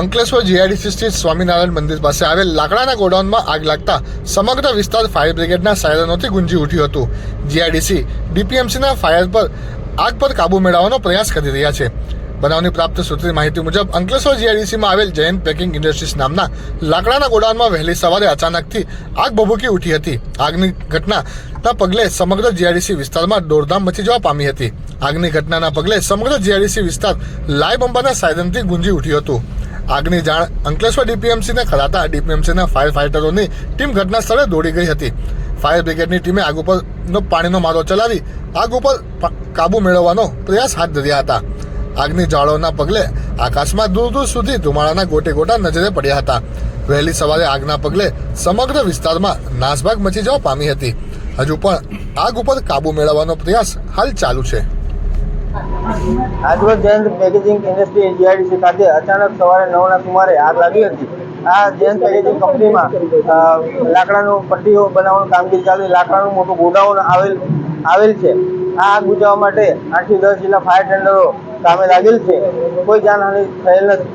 Ankleshwar GIDC સ્થિત સ્વામિનારાયણ મંદિર પાસે આવેલ લાકડાના ગોડાઉનમાં આગ લાગતા સમગ્ર વિસ્તાર ફાયર બ્રિગેડના સાયરનોથી ગુંજી ઉઠ્યું હતું. જીઆઈડીસી ડીપીએમસીના ફાયર પર આગ પર કાબુ મેળવવાનો પ્રયાસ કરી રહ્યા છે. બનાવની પ્રાપ્ત સૂત્રની માહિતી મુજબ, અંકલેશ્વર જીઆઈડીસીમાં આવેલ જૈન પેકિંગ ઇન્ડસ્ટ્રીઝ નામના લાકડાના ગોડાઉનમાં વહેલી સવારે અચાનકથી આગ ભભૂકી ઉઠી હતી. આગની ઘટનાના પગલે સમગ્ર જીઆઈડીસી વિસ્તારમાં દોડધામ મચી જવા પામી હતી. આગની ઘટનાના પગલે સમગ્ર જીઆઈડીસી વિસ્તાર લાઈ બંબાના સાયરનથી ગુંજી ઉઠ્યું હતું. આગની જાણ અંકલેશ્વર ડીપીએમસીને કરાતા ડીપીએમસીના ફાયર ફાઇટરોની ટીમ ઘટના સ્થળે દોડી ગઈ હતી. ફાયર બ્રિગેડની ટીમે આગ ઉપરનો પાણીનો મારો ચલાવી આગ ઉપર કાબુ મેળવવાનો પ્રયાસ હાથ ધર્યા હતા. આગની જાળોના પગલે આકાશમાં દૂર દૂર સુધી ધુમાડાના ગોટે ગોટા નજરે પડ્યા હતા. વહેલી સવારે આગના પગલે સમગ્ર વિસ્તારમાં નાસભાગ મચી જવા પામી હતી. હજુ પણ આગ ઉપર કાબુ મેળવવાનો પ્રયાસ હાલ ચાલુ છે. આજરોજ જયંત પેકેજિંગ ઇન્ડસ્ટ્રી જીઆઈડીસી ખાતે અચાનક સવારે નવના સુમારે આગ લાગી હતી. આ જયંત પેકેજિંગ કંપનીમાં લાકડાનું પટ્ટીઓ બનાવવાનું કામગીરી ચાલી લાકડાનું મોટું ગોડાઉન આવેલ આવેલ છે. આ આગ બુજાવવા માટે આઠથી દસ જેટલા ફાયર ટેન્ડરો કામે લાગેલ છે. કોઈ જાનહાનિ થયેલ નથી.